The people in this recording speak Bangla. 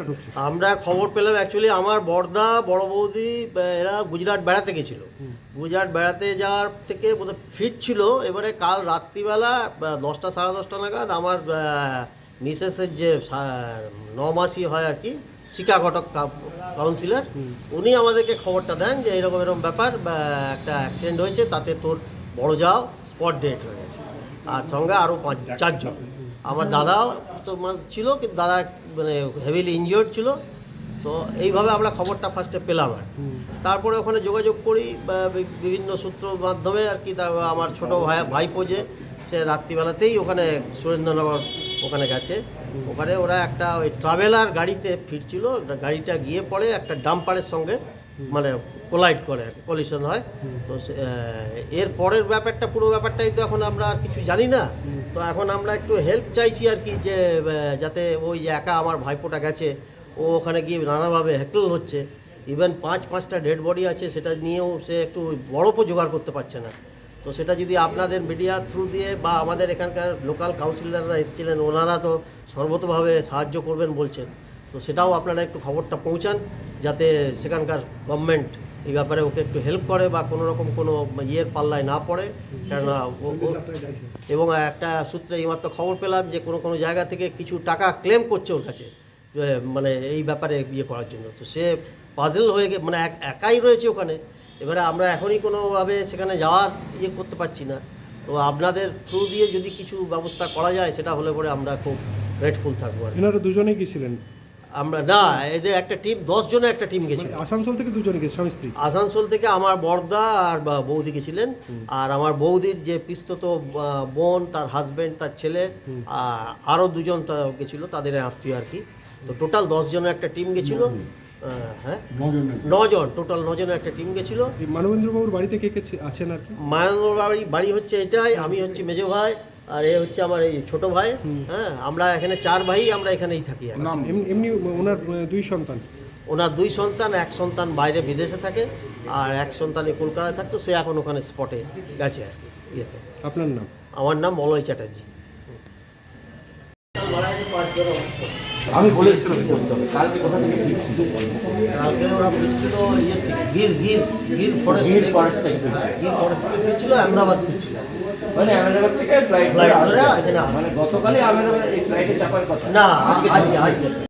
খবরটা ঢুকছে। আমরা খবর পেলাম অ্যাকচুয়ালি আমার বর্দা বড় বৌদি এরা গুজরাট বেড়াতে গেছিল। গুজরাট বেড়াতে যাওয়ার থেকে বোধহয় ফিরছিল এবারে কাল রাত্রিবেলা দশটা সাড়ে দশটা নাগাদ আমার মিসেসের যে নমাসি হয় আর কি শিকা ঘটক কাউন্সিলর উনি আমাদেরকে খবরটা দেন যে এরকম এরকম ব্যাপার একটা অ্যাক্সিডেন্ট হয়েছে তাতে তোর বড় যাও স্পট ডেট হয়ে গেছে। আর সঙ্গে আরও পাঁচ চারজন। আমার দাদাও তো মা- ছিল কিন্তু দাদা মানে হেভিলি ইনজিওর্ড ছিল তো এইভাবে আমরা খবরটা ফার্স্টে পেলাম আর তারপরে ওখানে যোগাযোগ করি বিভিন্ন সূত্র মাধ্যমে আর কি তার আমার ছোট ভাই ভাইপো যে সে রাত্রিবেলাতেই ওখানে সুরেন্দ্রনগর ওখানে গেছে। ওখানে ওরা একটা ওই ট্রাভেলার গাড়িতে ফিরছিল গাড়িটা গিয়ে পড়ে একটা ডাম্পারের সঙ্গে মানে কোলাইড করে কলিশন হয়। তো এর পরের ব্যাপারটা পুরো ব্যাপারটাই তো এখন আমরা আর কিছু জানি না। তো এখন আমরা একটু হেল্প চাইছি আর কি যে যাতে ওই একা আমার ভাইপোটা গেছে, ও ওখানে গিয়ে নানাভাবে হ্যাকল হচ্ছে। ইভেন পাঁচ, পাঁচটা ডেড বডি আছে, সেটা নিয়েও সে একটু বরফও জোগাড় করতে পারছে না। তো সেটা যদি আপনাদের মিডিয়া থ্রু দিয়ে বা আমাদের এখানকার লোকাল কাউন্সিলররা এসেছিলেন, ওনারা তো সর্বতভাবে সাহায্য করবেন বলছেন। তো সেটাও আপনারা একটু খবরটা পৌঁছান, যাতে সেখানকার গভর্নমেন্ট এই ব্যাপারে ওকে একটু হেল্প করে বা কোনো রকম কোনো ইয়ের পাল্লায় না পড়ে, কেননা এবং একটা সূত্রে এইমাত্র খবর পেলাম যে কোনো কোনো জায়গা থেকে কিছু টাকা ক্লেম করছে ওর কাছে মানে এই ব্যাপারে ইয়ে করার জন্য। তো সে পাজেল হয়ে গে মানে এক- একাই রয়েছে ওখানে। এবারে আমরা এখনই কোনোভাবে সেখানে যাওয়ার ইয়ে করতে পারছি না। তো আপনাদের থ্রু দিয়ে যদি কিছু ব্যবস্থা করা যায়, সেটা হলে পরে আমরা খুব গ্রেটফুল থাকব। এনারা দুজনেই গেছিলেন আমরা না এদের একটা টিম দশ জনের একটা টিম গেছিল। মানে আসানসোল থেকে দুজনে গেছে স্বামী স্ত্রী? আসানসোল থেকে আমার বর্দা আর বা- বৌদি গেছিলেন। আর আমার বৌদির যে পিস্তত বোন তার হাজবেন্ড তার ছেলে আর আরও দুজন তা গেছিল তাদের আত্মীয় আর কি। তো টোটাল দশ জনের একটা টিম গেছিল। হ্যাঁ। নজন টোটাল নজনের একটা টিম গেছিল। মানবেন্দ্রবাবুর বাড়িতে কে কে আছেন আর কি? বাড়ি বাড়ি হচ্ছে এটাই আমি হচ্ছি মেজো ভাই। আর এ হচ্ছে আমার এই ছোট ভাই হ্যাঁ আমরা এখানে চার ভাই আমরা এখানেই থাকি এমনি এমনি ওনার দুই সন্তান? ওনার দুই সন্তান এক সন্তান বাইরে বিদেশে থাকে আর এক সন্তান কলকাতায় থাকতো সে এখন ওখানে স্পটে গেছে আর কি ইয়েতে। আপনার নাম? আমার নাম মলয় চ্যাটার্জি। আমি বলে দিচ্ছি করতে হবে। কালকে কোথা থেকে ফিরছি? কালকে ওরা ফিরছিল ইয়ে থেকে গির গির গির ফরেস্ট গির থেকে- থেকে। গির ফরেস্ট থেকে ফিরছিল আহমেদাবাদ ফিরছিল। মানে আহমেদাবাদ থেকে ফ্লাইট ধরে এখানে মানে গতকালই আহমেদাবাদ এই ফ্লাইটে চাপার কথা। না আজকে আজকে।